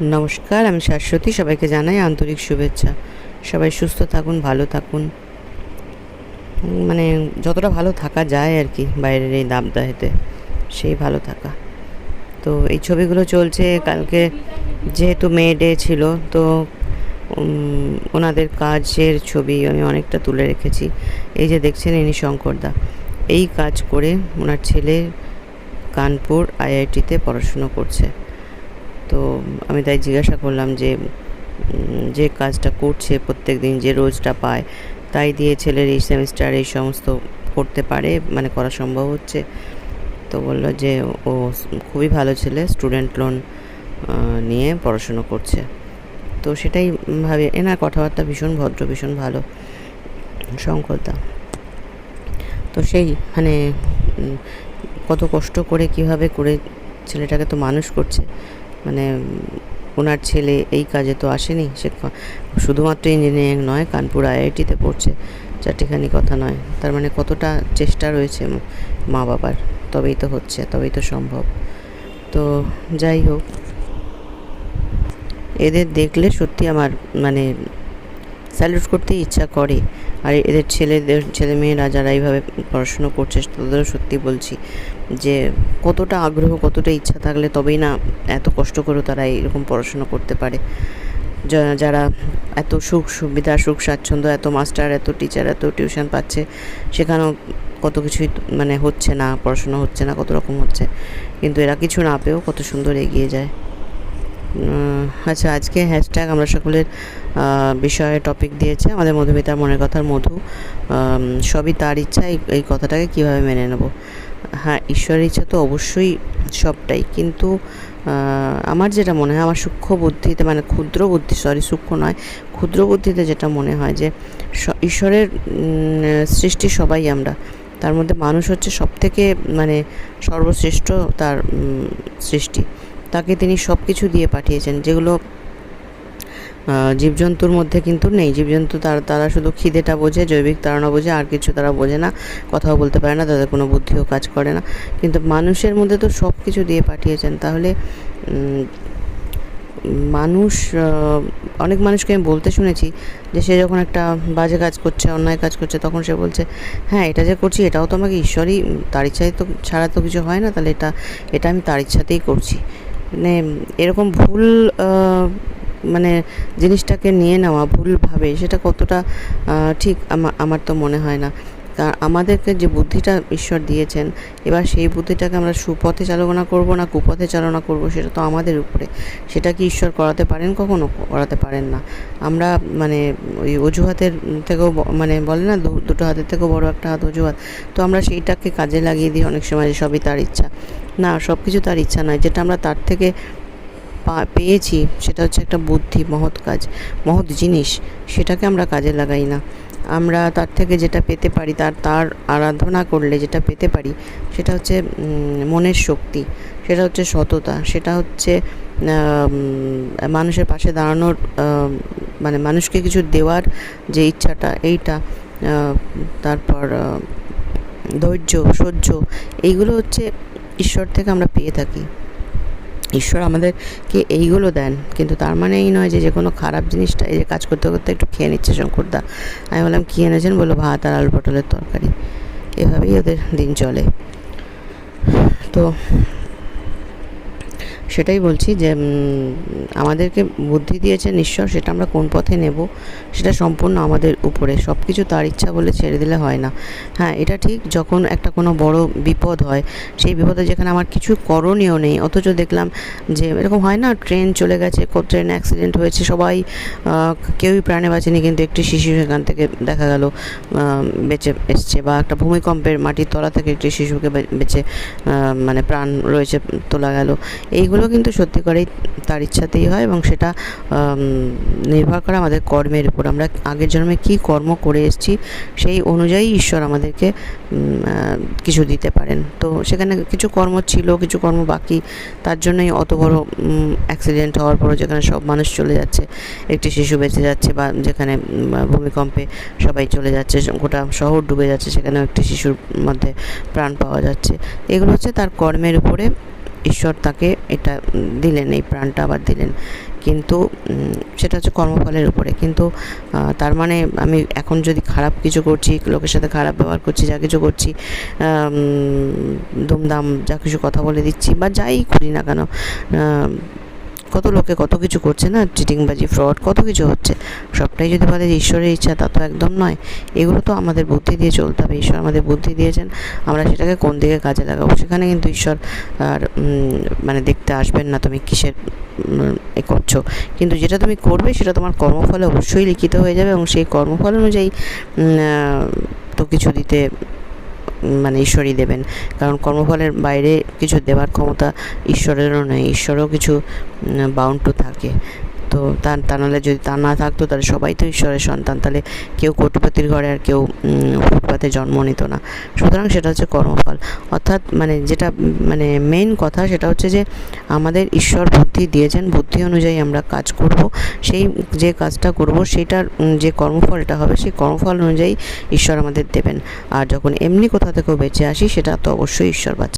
নমস্কার, আমি শাশ্বতী, সবাইকে জানাই আন্তরিক শুভেচ্ছা। সবাই সুস্থ থাকুন, ভালো থাকুন। মানে যতটা ভালো থাকা যায় আর কি, বাইরের এই দাবদাহেতে, সেই ভালো থাকা। তো এই ছবিগুলো চলছে, কালকে যেহেতু মে ডে ছিল, তো ওনাদের কাজের ছবি আমি অনেকটা তুলে রেখেছি। এই যে দেখছেন ইনি শঙ্করদা এই কাজ করে ওনার ছেলে কানপুর আইআইটিতে পড়াশুনো করছে। তো আমি তাই জিজ্ঞাসা করলাম যে যে কাজটা করছে প্রত্যেক দিন, যে রোজটা পায়, তাই দিয়ে ছেলের এই সেমিস্টার এই সমস্ত করতে পারে মানে করা সম্ভব হচ্ছে। তো বলল যে, ও খুবই ভালো ছেলে স্টুডেন্ট লোন নিয়ে পড়াশুনো করছে। তো সেটাই ভাবি এনার কথাবার্তা ভীষণ ভদ্র, ভীষণ ভালো শঙ্করদা তো সেই মানে কত কষ্ট করে কীভাবে করে ছেলেটাকে তো মানুষ করছে মানে ওনার ছেলে এই কাজে তো আসেনি, সে শুধুমাত্র ইঞ্জিনিয়ারিং নয়, কানপুর আইআইটিতে পড়ছে, চারটিখানি কথা নয়। তার মানে কতটা চেষ্টা রয়েছে মা বাবার? তবেই তো হচ্ছে, তবেই তো সম্ভব। তো যাই হোক, এদের দেখলে সত্যি আমার মানে স্যালুট করতে ইচ্ছা করে। আর এদের ছেলেদের ছেলে মেয়েরা যারা এইভাবে পড়াশুনো করছে, তাদেরও সত্যি বলছি যে কতটা আগ্রহ, কতটা ইচ্ছা থাকলে তবেই না এত কষ্ট করেও তারা এরকম পড়াশুনো করতে পারে। যারা এত সুখ সুবিধা, সুখ স্বাচ্ছন্দ্য, এত মাস্টার, এত টিচার, এত টিউশন পাচ্ছে, সেখানেও কত কিছুই মানে হচ্ছে না, পড়াশোনা হচ্ছে না, কত রকম হচ্ছে। কিন্তু এরা কিছু না পেয়েও কত সুন্দর এগিয়ে যায়। আচ্ছা আজকে হ্যাশট্যাগ আমরা সকলের বিষয়ে টপিক দিয়েছে, আমাদের মধুমিতার মনের কথার মধু। সবই তার ইচ্ছা, এই এই কথাটাকে কীভাবে মেনে নেব? হ্যাঁ ঈশ্বরের ইচ্ছা তো অবশ্যই সবটাই। কিন্তু আমার যেটা মনে হয়, আমার সূক্ষ্ম বুদ্ধিতে মানে ক্ষুদ্র বুদ্ধি সরি সূক্ষ্ম নয়, ক্ষুদ্র বুদ্ধিতে যেটা মনে হয় যে ঈশ্বরের সৃষ্টি সবাই আমরা। তার মধ্যে মানুষ হচ্ছে সব থেকে মানে সর্বশ্রেষ্ঠ তার সৃষ্টি। তাকে তিনি সব কিছু দিয়ে পাঠিয়েছেন, যেগুলো জীবজন্তুর মধ্যে কিন্তু নেই। জীবজন্তু তার, তারা শুধু খিদেটা বোঝে, জৈবিক তাড়না বোঝে, আর কিছু তারা বোঝে না, কথাও বলতে পারে না, তাদের কোনো বুদ্ধিও কাজ করে না। কিন্তু মানুষের মধ্যে তো সব কিছু দিয়ে পাঠিয়েছেন। তাহলে মানুষ অনেক মানুষকে আমি বলতে শুনেছি যে সে যখন একটা বাজে কাজ করছে, অন্যায় কাজ করছে, তখন সে বলছে হ্যাঁ এটা যে করছি, এটাও তো আমাকে ঈশ্বরই তার ইচ্ছায় তো ছাড়া তো কিছু হয় না, তাহলে এটা এটা আমি তার ইচ্ছাতেই করছি। মানে এরকম ভুল মানে জিনিসটাকে নিয়ে নেওয়া ভুলভাবে, সেটা কতটা ঠিক আমার তো মনে হয় না। কারণ আমাদেরকে যে বুদ্ধিটা ঈশ্বর দিয়েছেন, এবার সেই বুদ্ধিটাকে আমরা সুপথে চালনা করব না কুপথে চালনা করব, সেটা তো আমাদের উপরে। সেটা কি ঈশ্বর করাতে পারেন, কখনো করাতে পারেন না। আমরা মানে ওই অজুহাতের থেকেও মানে বলে না দুটো হাতের থেকেও বড় একটা হাত অজুহাত। তো আমরা সেইটাকে কাজে লাগিয়ে দিই অনেক সময় সবই তার ইচ্ছা। না সব কিছু তার ইচ্ছা নয়। যেটা আমরা তার থেকে পেয়েছি, সেটা হচ্ছে একটা বুদ্ধি, মহৎ কাজ, মহৎ জিনিস, সেটাকে আমরা কাজে লাগাই না। আমরা তার থেকে যেটা পেতে পারি, তার তার আরাধনা করলে যেটা পেতে পারি, সেটা হচ্ছে মনের শক্তি, সেটা হচ্ছে সততা, সেটা হচ্ছে মানুষের পাশে দাঁড়ানোর মানে মানুষকে কিছু দেওয়ার যে ইচ্ছাটা, এইটা তারপর ধৈর্য, সহ্য, এইগুলো হচ্ছে ঈশ্বর থেকে আমরা পেয়ে থাকি। ঈশ্বর আমাদেরকে এইগুলো দেন। কিন্তু তার মানে এই নয় যে যে কোনো খারাপ জিনিসটা এই যে কাজ করতে করতে একটু খেয়ে নিচ্ছে শঙ্করদা। আমি বললাম, কী এনেছেন? বলো ভাত আর আলু পটলের তরকারি। এভাবেই ওদের দিন চলে। তো সেটাই বলছি যে আমাদেরকে বুদ্ধি দিয়েছেন ঈশ্বর, সেটা আমরা কোন পথে নেব, সেটা সম্পূর্ণ আমাদের উপরে। সব কিছু তার ইচ্ছা বলে ছেড়ে দিলে হয় না। হ্যাঁ এটা ঠিক, যখন একটা কোনো বড় বিপদ হয়, সেই বিপদে যেখানে আমার কিছু করণীয় নেই, অথচ দেখলাম যে, এরকম হয় না, ট্রেন চলে গেছে ট্রেন অ্যাক্সিডেন্ট হয়েছে, সবাই কেউই প্রাণে বাঁচেনি, কিন্তু একটি শিশু সেখান থেকে দেখা গেল বেঁচে এসছে, বা একটা ভূমিকম্পের মাটির তলা থেকে একটি শিশুকে বেঁচে মানে প্রাণ রয়েছে, তোলা গেল। এইগুলো কিন্তু সত্যি করেই তার ইচ্ছাতেই হয় এবং সেটা নির্ভর করে আমাদের কর্মের উপর। আমরা আগের জন্মে কী কর্ম করে এসেছি সেই অনুযায়ী ঈশ্বর আমাদেরকে কিছু দিতে পারেন। তো সেখানে কিছু কর্ম ছিল, কিছু কর্ম বাকি, তার জন্যই অত বড় অ্যাক্সিডেন্ট হওয়ার পরও যেখানে সব মানুষ চলে যাচ্ছে, একটি শিশু বেঁচে যাচ্ছে বা যেখানে ভূমিকম্পে সবাই চলে যাচ্ছে, গোটা শহর ডুবে যাচ্ছে, সেখানেও একটি শিশুর মধ্যে প্রাণ পাওয়া যাচ্ছে। এগুলো হচ্ছে তার কর্মের উপরে ঈশ্বর তাকে এটা দিলেন, এই প্রাণটা আবার দিলেন। কিন্তু সেটা হচ্ছে কর্মফলের উপরে। কিন্তু তার মানে আমি এখন যদি খারাপ কিছু করছি, লোকের সাথে খারাপ ব্যবহার করছি, যা কিছু করছি দুমদাম যা কিছু কথা বলে দিচ্ছি, বা যাই করি না কেন কত লোকে কত কিছু করছে না? চিটিংবাজি, ফ্রড, কত কিছু হচ্ছে? সবটাই যদি বলে যে ঈশ্বরের ইচ্ছা, তা তো একদম নয়। এগুলো তো আমাদের বুদ্ধি দিয়ে চলতে হবে। ঈশ্বর আমাদের বুদ্ধি দিয়েছেন। আমরা সেটাকে কোন দিকে কাজে লাগাবো? সেখানে কিন্তু ঈশ্বর আর মানে দেখতে আসবেন না তুমি কিসের এ করছ। কিন্তু যেটা তুমি করবে, সেটা তোমার কর্মফলে অবশ্যই লিখিত হয়ে যাবে এবং সেই কর্মফল অনুযায়ী তো কিছু দিতে মানে ঈশ্বরই দেবেন। কারণ কর্মফলের বাইরে কিছু দেবার ক্ষমতা ঈশ্বরেরও নেই ঈশ্বরও কিছু বাউন্ড টু থাকে। তো তা তা নাহলে যদি তা না থাকতো, তাহলে সবাই তো ঈশ্বরের সন্তান। তাহলে কেউ কোটিপতির ঘরে আর কেউ ফুটপাতে জন্ম নিত না। সুতরাং সেটা হচ্ছে কর্মফল। অর্থাৎ মানে যেটা মানে মেইন কথা সেটা হচ্ছে যে, আমাদের ঈশ্বর বুদ্ধি দিয়েছেন, বুদ্ধি অনুযায়ী আমরা কাজ করব। সেই যে কাজটা করব, সেটার যে কর্মফলটা হবে, সেই কর্মফল অনুযায়ী ঈশ্বর আমাদের দেবেন। আর যখন এমনি কোথা থেকেও বেঁচে আসি, সেটা তো অবশ্যই ঈশ্বর বাঁচান